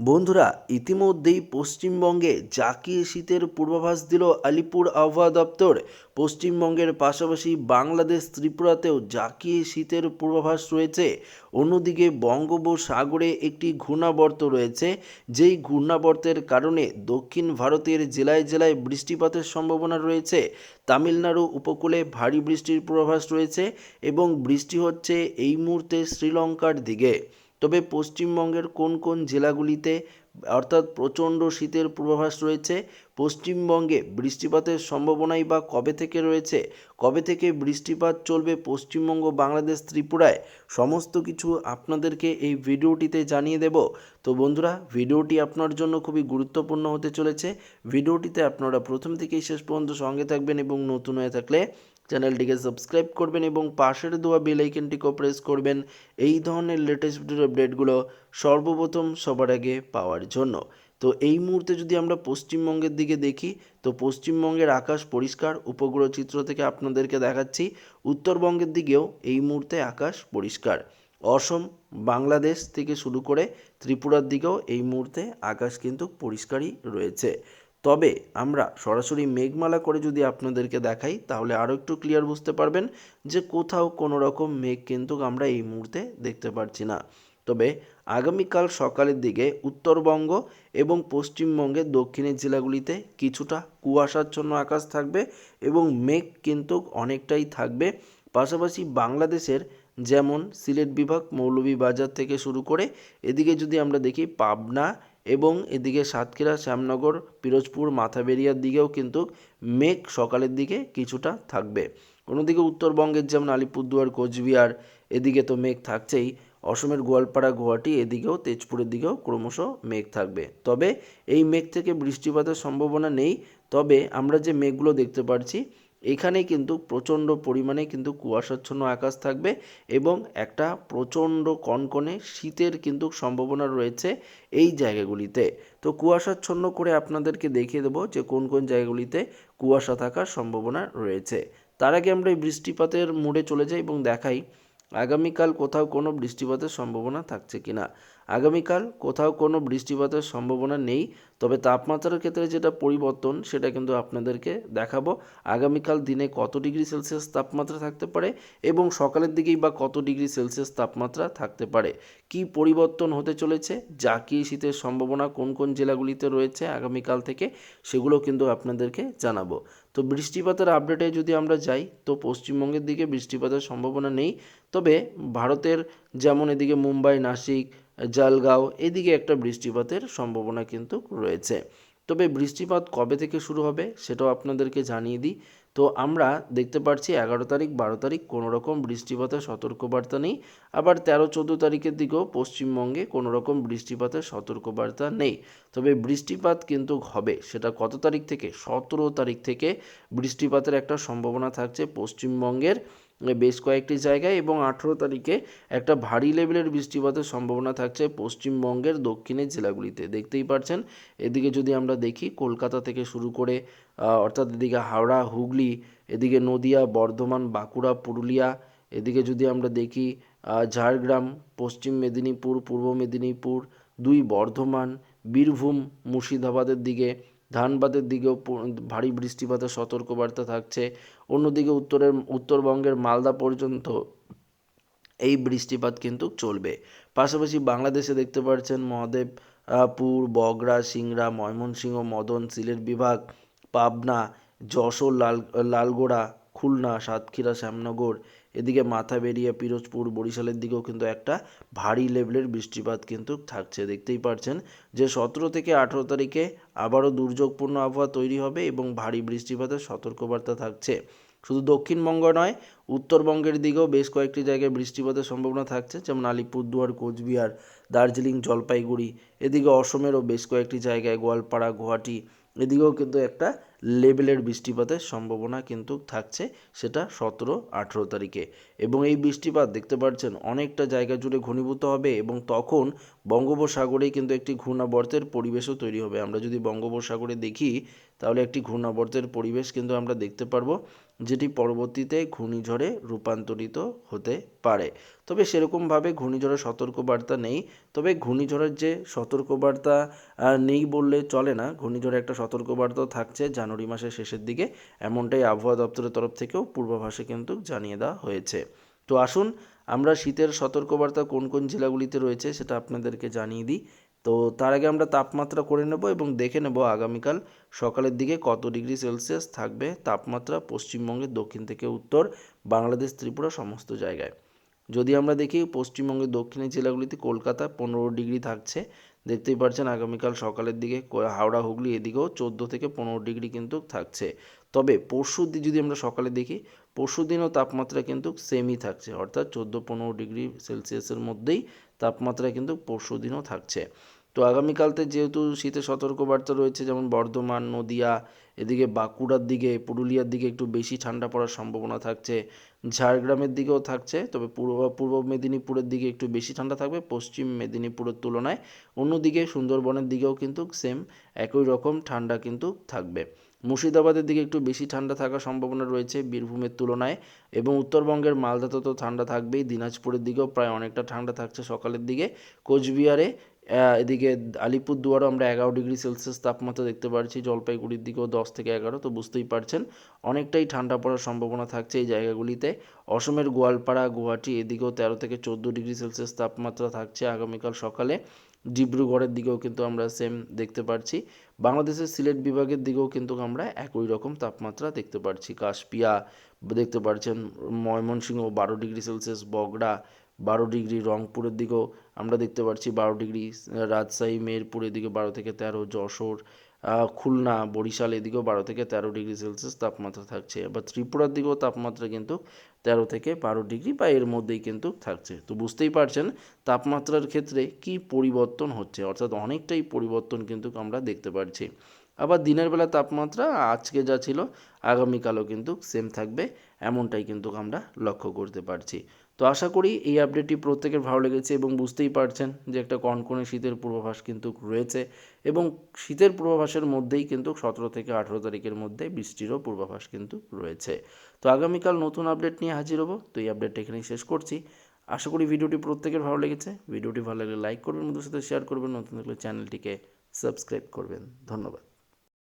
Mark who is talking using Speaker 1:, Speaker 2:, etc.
Speaker 1: বন্ধুরা, ইতিমধ্যেই পশ্চিমবঙ্গে জাকিয়ে শীতের পূর্বাভাস দিল আলিপুর আবহাওয়া দপ্তর। পশ্চিমবঙ্গের পাশাপাশি বাংলাদেশ ত্রিপুরাতেও জাকিয়ে শীতের পূর্বাভাস রয়েছে। অন্যদিকে বঙ্গোপসাগরে একটি ঘূর্ণাবর্ত রয়েছে। যেই ঘূর্ণাবর্তের কারণে দক্ষিণ ভারতের জেলায় জেলায় বৃষ্টিপাতের সম্ভাবনা রয়েছে। তামিলনাড়ু উপকূলে ভারী বৃষ্টির পূর্বাভাস রয়েছে এবং বৃষ্টি হচ্ছে এই মুহূর্তে শ্রীলঙ্কার দিকে। তবে পশ্চিমবঙ্গের কোন কোন জেলাগুলিতে, অর্থাৎ প্রচণ্ড শীতের পূর্বাভাস রয়েছে, পশ্চিমবঙ্গে বৃষ্টিপাতের সম্ভাবনাই বা কবে থেকে রয়েছে, কবে থেকে বৃষ্টিপাত চলবে পশ্চিমবঙ্গ, বাংলাদেশ, ত্রিপুরায়, সমস্ত কিছু আপনাদেরকে এই ভিডিওটিতে জানিয়ে দেব। তো বন্ধুরা, ভিডিওটি আপনার জন্য খুবই গুরুত্বপূর্ণ হতে চলেছে। ভিডিওটিতে আপনারা প্রথম থেকেই শেষ পর্যন্ত সঙ্গে থাকবেন এবং নতুন হয়ে থাকলে চ্যানেলটিকে সাবস্ক্রাইব করবেন এবং পাশের দেওয়া বেল আইকনটিকেও প্রেস করবেন। এই ধরনের লেটেস্ট ভিডিওর আপডেটগুলো সর্বপ্রথম সবার আগে পাওয়ার জন্য। তো এই মুহূর্তে যদি আমরা পশ্চিমবঙ্গের দিকে দেখি, তো পশ্চিমবঙ্গের আকাশ পরিষ্কার, উপগ্রহ চিত্র থেকে আপনাদেরকে দেখাচ্ছি। উত্তরবঙ্গের দিকেও এই মুহূর্তে আকাশ পরিষ্কার। অসম, বাংলাদেশ থেকে শুরু করে ত্রিপুরার দিকেও এই মুহূর্তে আকাশ কিন্তু পরিষ্কারই রয়েছে। তবে আমরা সরাসরি মেঘমালা করে যদি আপনাদেরকে দেখাই, তাহলে আরও একটু ক্লিয়ার বুঝতে পারবেন যে কোথাও কোনো রকম মেঘ কিন্তু আমরা এই মুহূর্তে দেখতে পাচ্ছি না। তবে আগামীকাল সকালের দিকে উত্তরবঙ্গ এবং পশ্চিমবঙ্গের দক্ষিণের জেলাগুলিতে কিছুটা কুয়াশাচ্ছন্ন আকাশ থাকবে এবং মেঘ কিন্তু অনেকটাই থাকবে। পাশাপাশি বাংলাদেশের যেমন সিলেট বিভাগ, মৌলভীবাজার থেকে শুরু করে, এদিকে যদি আমরা দেখি পাবনা এবং এদিকে সাতক্ষীরা, শ্যামনগর, পিরোজপুর, মাথাবেরিয়ার দিকেও কিন্তু মেঘ সকালের দিকে কিছুটা থাকবে। অন্যদিকে উত্তরবঙ্গের যেমন আলিপুরদুয়ার, কোচবিহার, এদিকে তো মেঘ থাকছেই। অসমের গোয়ালপাড়া, গুয়াহাটি, এদিকেও তেজপুরের দিকেও ক্রমশ মেঘ থাকবে। তবে এই মেঘ থেকে বৃষ্টিপাতের সম্ভাবনা নেই। তবে আমরা যে মেঘগুলো দেখতে পাচ্ছি এখানে কিন্তু প্রচণ্ড পরিমাণে কিন্তু কুয়াশাচ্ছন্ন আকাশ থাকবে এবং একটা প্রচণ্ড কনকনে শীতের কিন্তু সম্ভাবনা রয়েছে এই জায়গাগুলিতে। তো কুয়াশাচ্ছন্ন করে আপনাদেরকে দেখিয়ে দেবো যে কোন কোন জায়গাগুলিতে কুয়াশা থাকার সম্ভাবনা রয়েছে। তার আগে আমরা এই বৃষ্টিপাতের মোড়ে চলে যাই এবং দেখাই, আগামীকাল কোথাও কোনো বৃষ্টিপাতের সম্ভাবনা থাকছে কি না আগামীকাল কোথাও কোনো বৃষ্টিপাতের সম্ভাবনা নেই, তবে তাপমাত্রার ক্ষেত্রে যেটা পরিবর্তন সেটা কিন্তু আপনাদেরকে দেখাবো। আগামীকাল দিনে কত ডিগ্রি সেলসিয়াস তাপমাত্রা থাকতে পারে এবং সকালের দিকেই বা কত ডিগ্রি সেলসিয়াস তাপমাত্রা থাকতে পারে? কি পরিবর্তন হতে চলেছে? যা কি শীতের সম্ভাবনা? কোন কোন জেলাগুলিতে রয়েছে আগামীকাল থেকে? সেগুলো কিন্তু আপনাদেরকে জানাব। তো বৃষ্টিপাতের আপডেটে যদি আমরা যাই, তো পশ্চিমবঙ্গের দিকে বৃষ্টিপাতের সম্ভাবনা নেই। তবে ভারতের যেমন এদিকে মুম্বাই, নাসিক জলগাঁও, এদিকে একটা বৃষ্টিপাতের সম্ভাবনা কিন্তু রয়েছে। তবে বৃষ্টিপাত কবে থেকে শুরু হবে সেটাও আপনাদেরকে জানিয়ে দিই। তো আমরা দেখতে পাচ্ছি এগারো তারিখ, বারো তারিখ কোনো রকম বৃষ্টিপাতের সতর্কবার্তা নেই। আবার তেরো, চোদ্দ তারিখের দিকেও পশ্চিমবঙ্গে কোনো রকম বৃষ্টিপাতের সতর্কবার্তা নেই। তবে বৃষ্টিপাত কিন্তু হবে, সেটা কত তারিখ থেকে? সতেরো তারিখ থেকে বৃষ্টিপাতের একটা সম্ভাবনা থাকছে পশ্চিমবঙ্গের। বেশ কয়েকটি জায়গায় এবং আঠেরো তারিখে একটা ভারী লেভেলের বৃষ্টিপাতের সম্ভাবনা থাকছে পশ্চিমবঙ্গের দক্ষিণের জেলাগুলিতে। দেখতেই পাচ্ছেন এদিকে যদি আমরা দেখি কলকাতা থেকে শুরু করে অর্থাৎ এদিকে হাওড়া, হুগলি, এদিকে নদিয়া, বর্ধমান, বাঁকুড়া, পুরুলিয়া, এদিকে যদি আমরা দেখি ঝাড়গ্রাম, পশ্চিম মেদিনীপুর, পূর্ব মেদিনীপুর, দুই বর্ধমান, বীরভূম, মুর্শিদাবাদের দিকে ধানবাদের দিকেও ভারী বৃষ্টিপাতের সতর্কবার্তা থাকছে। অন্যদিকে উত্তরের, উত্তরবঙ্গের মালদা পর্যন্ত এই বৃষ্টিপাত কিন্তু চলবে। পাশাপাশি বাংলাদেশে দেখতে পাচ্ছেন মহাদেবপুর বগরা, সিংড়া, ময়মনসিংহ, মদন, সিলেট বিভাগ, পাবনা, যশোর, লাল, লালগোড়া, খুলনা, সাতক্ষীরা, শ্যামনগর এদিকে মাথা বেরিয়ে পিরোজপুর, বরিশালের দিকেও কিন্তু একটা ভারী লেভেলের বৃষ্টিপাত কিন্তু থাকছে, দেখতেই পাচ্ছেন যে সতেরো থেকে আঠেরো তারিখে আবারও দুর্যোগপূর্ণ আবহাওয়া তৈরি হবে এবং ভারী বৃষ্টিপাতের সতর্কবার্তা থাকছে। শুধু দক্ষিণবঙ্গ নয়, উত্তরবঙ্গের দিকেও বেশ কয়েকটি জায়গায় বৃষ্টিপাতের সম্ভাবনা থাকছে, যেমন আলিপুরদুয়ার, কোচবিহার, দার্জিলিং, জলপাইগুড়ি। এদিকে অসমেরও বেশ কয়েকটি জায়গায় গোয়ালপাড়া, গুয়াহাটি। এদিকেও কিন্তু একটা লেভেলের বৃষ্টিপাতের সম্ভাবনা কিন্তু থাকছে সেটা সতেরো, আঠেরো তারিখে। এবং এই বৃষ্টিপাত দেখতে পাচ্ছেন, অনেকটা জায়গা জুড়ে ঘনীভূত হবে এবং তখন বঙ্গোপসাগরে কিন্তু একটি ঘূর্ণাবর্তের পরিবেশও তৈরি হবে। আমরা যদি বঙ্গোপসাগরে দেখি, তাহলে একটি ঘূর্ণাবর্তের পরিবেশ কিন্তু আমরা দেখতে পারব। যেটি পরবর্তীতে ঘূর্ণিঝড়ে রূপান্তরিত হতে পারে। তবে সেরকমভাবে ঘূর্ণিঝড়ের সতর্কবার্তা নেই। তবে ঘূর্ণিঝড়ের যে সতর্কবার্তা নেই বললে চলে না। ঘূর্ণিঝড়ে একটা সতর্কবার্তাও থাকছে জানুয়ারি মাসের শেষের দিকে। এমনটাই আবহাওয়া দপ্তরের তরফ থেকেও পূর্বাভাসে কিন্তু জানিয়ে দেওয়া হয়েছে। তো আসুন, আমরা শীতের সতর্কবার্তা কোন কোন জেলাগুলিতে রয়েছে সেটা আপনাদেরকে জানিয়ে দিই। তো তার আগে আমরা তাপমাত্রা করে নেব এবং দেখে নেব আগামীকাল সকালের দিকে কত ডিগ্রি সেলসিয়াস থাকবে তাপমাত্রা পশ্চিমবঙ্গের দক্ষিণ থেকে উত্তর, বাংলাদেশ, ত্রিপুরা সমস্ত জায়গায়। যদি আমরা দেখি পশ্চিমবঙ্গের দক্ষিণের জেলাগুলিতে কলকাতা পনেরো ডিগ্রি থাকছে, দেখতেই পারছেন আগামীকাল সকালের দিকে হাওড়া, হুগলি এদিকেও চোদ্দ থেকে পনেরো ডিগ্রি কিন্তু থাকছে। তবে পরশু দিন যদি আমরা সকালে দেখি, পরশু দিনও তাপমাত্রা কিন্তু সেমই থাকছে। অর্থাৎ চোদ্দ পনেরো ডিগ্রি সেলসিয়াসের মধ্যেই তাপমাত্রা কিন্তু পরশু দিনও থাকছে। তো আগামীকালতে যেহেতু শীতের সতর্কবার্তা রয়েছে, যেমন বর্ধমান, নদিয়া, এদিকে বাঁকুড়ার দিকে, পুরুলিয়ার দিকে একটু বেশি ঠান্ডা পড়ার সম্ভাবনা থাকছে, ঝাড়গ্রামের দিকেও থাকছে, তবে পূর্ব পূর্ব মেদিনীপুরের দিকে একটু বেশি ঠান্ডা থাকবে, পশ্চিম মেদিনীপুরের তুলনায়। অন্যদিকে সুন্দরবনের দিকেও কিন্তু সেম একই রকম ঠান্ডা কিন্তু থাকবে। মুর্শিদাবাদের দিকে একটু বেশি ঠান্ডা থাকার সম্ভাবনা রয়েছে বীরভূমের তুলনায় এবং উত্তরবঙ্গের মালদাতে তো ঠান্ডা থাকবেই। দিনাজপুরের দিকেও প্রায় অনেকটা ঠান্ডা থাকছে সকালের দিকে। কোচবিহারে এদিকে আলিপুরদুয়ারও আমরা এগারো ডিগ্রি সেলসিয়াস তাপমাত্রা দেখতে পাচ্ছি। জলপাইগুড়ির দিকেও দশ থেকে এগারো, তো বুঝতেই পারছেন। অনেকটাই ঠান্ডা পড়ার সম্ভাবনা থাকছে এই জায়গাগুলিতে। অসমের গোয়ালপাড়া, গুয়াহাটি, এদিকেও তেরো থেকে চোদ্দ ডিগ্রি সেলসিয়াস তাপমাত্রা থাকছে আগামীকাল সকালে। ডিব্রুগড়ের দিকেও কিন্তু আমরা সেম দেখতে পারছি। বাংলাদেশের সিলেট বিভাগের দিকেও কিন্তু আমরা একই রকম তাপমাত্রা দেখতে পারছি। কাশপিয়া দেখতে পারছেন, ময়মনসিংহ বারো ডিগ্রি সেলসিয়াস, বগড়া বারো ডিগ্রি, রংপুরের দিকেও আমরা দেখতে পাচ্ছি বারো ডিগ্রি, রাজশাহী মেহেরপুরের দিকে বারো থেকে তেরো, যশোর খুলনা, বরিশাল এদিকেও বারো থেকে তেরো ডিগ্রি সেলসিয়াস তাপমাত্রা থাকছে। এবার ত্রিপুরার দিকেও তাপমাত্রা কিন্তু তেরো থেকে বারো ডিগ্রি বা এর মধ্যেই কিন্তু থাকছে। তো বুঝতেই পারছেন তাপমাত্রার ক্ষেত্রে কি পরিবর্তন হচ্ছে, অর্থাৎ অনেকটাই পরিবর্তন কিন্তু আমরা দেখতে পাচ্ছি আবার দিনের বেলা তাপমাত্রা আজকে যা ছিল, আগামীকালও কিন্তু সেম থাকবে, এমনটাই কিন্তু আমরা লক্ষ্য করতে পারছি। তো আশা করি এই আপডেটটি প্রত্যেকের ভালো লেগেছে এবং বুঝতেই পারছেন যে একটা কনকনে শীতের পূর্বাভাস কিন্তু রয়েছে এবং শীতের পূর্বাভাসের মধ্যেই কিন্তু সতেরো থেকে আঠেরো তারিখের মধ্যে বৃষ্টিরও পূর্বাভাস কিন্তু রয়েছে। তো আগামীকাল নতুন আপডেট নিয়ে হাজির হব। তো এই আপডেটটা এখানেই শেষ করছি। আশা করি ভিডিওটি প্রত্যেকের ভালো লেগেছে। ভিডিওটি ভালো লাগলে লাইক করবেন, বন্ধুদের সাথে শেয়ার করবেন, নতুন চ্যানেলটিকে সাবস্ক্রাইব করবেন। ধন্যবাদ।